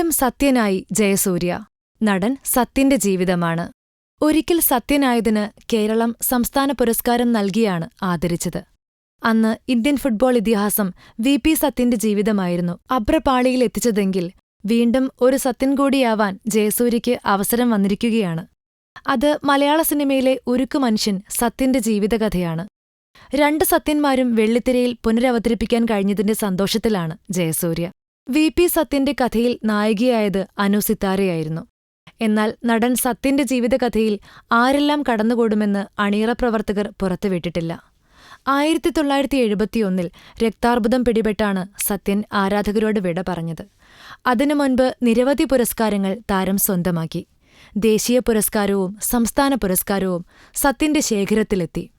വീണ്ടും സത്യനായി ജയസൂര്യ. നടൻ സത്യന്റെ ജീവിതമാണ്. ഒരിക്കൽ സത്യനായതിന് കേരളം സംസ്ഥാന പുരസ്കാരം നൽകിയാണ് ആദരിച്ചത്. അന്ന് ഇന്ത്യൻ ഫുട്ബോൾ ഇതിഹാസം വി പി സത്യന്റെ ജീവിതമായിരുന്നു. അബ്രപാളിയിൽ എത്തിച്ചതെങ്കിൽ വീണ്ടും ഒരു സത്യൻ കൂടിയാവാൻ ജയസൂര്യയ്ക്ക് അവസരം വന്നിരിക്കുകയാണ്. അത് മലയാള സിനിമയിലെ ഉരുക്കു മനുഷ്യൻ സത്യന്റെ ജീവിതകഥയാണ്. രണ്ട് സത്യന്മാരും വെള്ളിത്തിരയിൽ പുനരവതരിപ്പിക്കാൻ കഴിഞ്ഞതിന്റെ സന്തോഷത്തിലാണ് ജയസൂര്യ. വി. പി. സത്യന്റെ കഥയിൽ നായികയായത് അനു സിത്താരയായിരുന്നു. എന്നാൽ നടൻ സത്യന്റെ ജീവിതകഥയിൽ ആരെല്ലാം കടന്നുകൂടുമെന്ന് അണിയറ പ്രവർത്തകർ പുറത്തുവിട്ടിട്ടില്ല. ആയിരത്തി തൊള്ളായിരത്തി എഴുപത്തിയൊന്നിൽ രക്താർബുദം പിടിപെട്ടാണ് സത്യൻ ആരാധകരോട് വിട പറഞ്ഞത്. അതിനു മുൻപ് നിരവധി പുരസ്കാരങ്ങൾ താരം സ്വന്തമാക്കി. ദേശീയ പുരസ്കാരവും സംസ്ഥാന പുരസ്കാരവും സത്യന്റെ ശേഖരത്തിലെത്തി.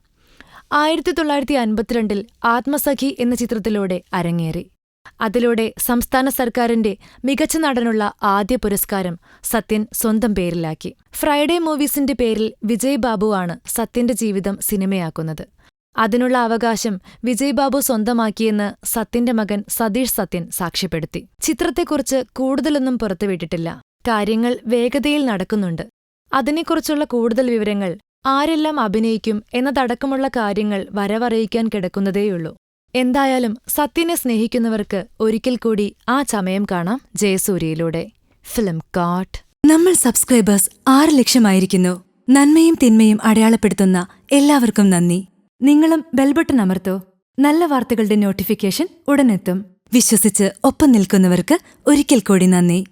ആയിരത്തി തൊള്ളായിരത്തി അൻപത്തിരണ്ടിൽ ആത്മസഖി എന്ന ചിത്രത്തിലൂടെ അരങ്ങേറി. അതിലൂടെ സംസ്ഥാന സർക്കാരിന്റെ മികച്ച നടനുള്ള ആദ്യ പുരസ്കാരം സത്യൻ സ്വന്തം പേരിലാക്കി. ഫ്രൈഡേ മൂവീസിന്റെ പേരിൽ വിജയ് ബാബുവാണ് സത്യന്റെ ജീവിതം സിനിമയാക്കുന്നത്. അതിനുള്ള അവകാശം വിജയ് ബാബു സ്വന്തമാക്കിയെന്ന് സത്യന്റെ മകൻ സതീഷ് സത്യൻ സാക്ഷ്യപ്പെടുത്തി. ചിത്രത്തെക്കുറിച്ച് കൂടുതലൊന്നും പുറത്തുവിട്ടിട്ടില്ല. കാര്യങ്ങൾ വേഗതയിൽ നടക്കുന്നുണ്ട്. അതിനെക്കുറിച്ചുള്ള കൂടുതൽ വിവരങ്ങൾ ആരെല്ലാം അഭിനയിക്കും എന്നതടക്കമുള്ള കാര്യങ്ങൾ വരവറിയിക്കാൻ കിടക്കുന്നതേയുള്ളൂ. എന്തായാലും സത്യനെ സ്നേഹിക്കുന്നവർക്ക് ഒരിക്കൽ കൂടി ആ ചമയം കാണാം ജയസൂര്യയിലൂടെ. ഫിലിം കാട്ട് നമ്മൾ സബ്സ്ക്രൈബേഴ്സ് ആറ് ലക്ഷമായിരിക്കുന്നു. നന്മയും തിന്മയും അടയാളപ്പെടുത്തുന്ന എല്ലാവർക്കും നന്ദി. നിങ്ങളും ബെൽബട്ടൺ അമർത്തോ. നല്ല വാർത്തകളുടെ നോട്ടിഫിക്കേഷൻ ഉടനെത്തും. വിശ്വസിച്ച് ഒപ്പം നിൽക്കുന്നവർക്ക് ഒരിക്കൽ കൂടി നന്ദി.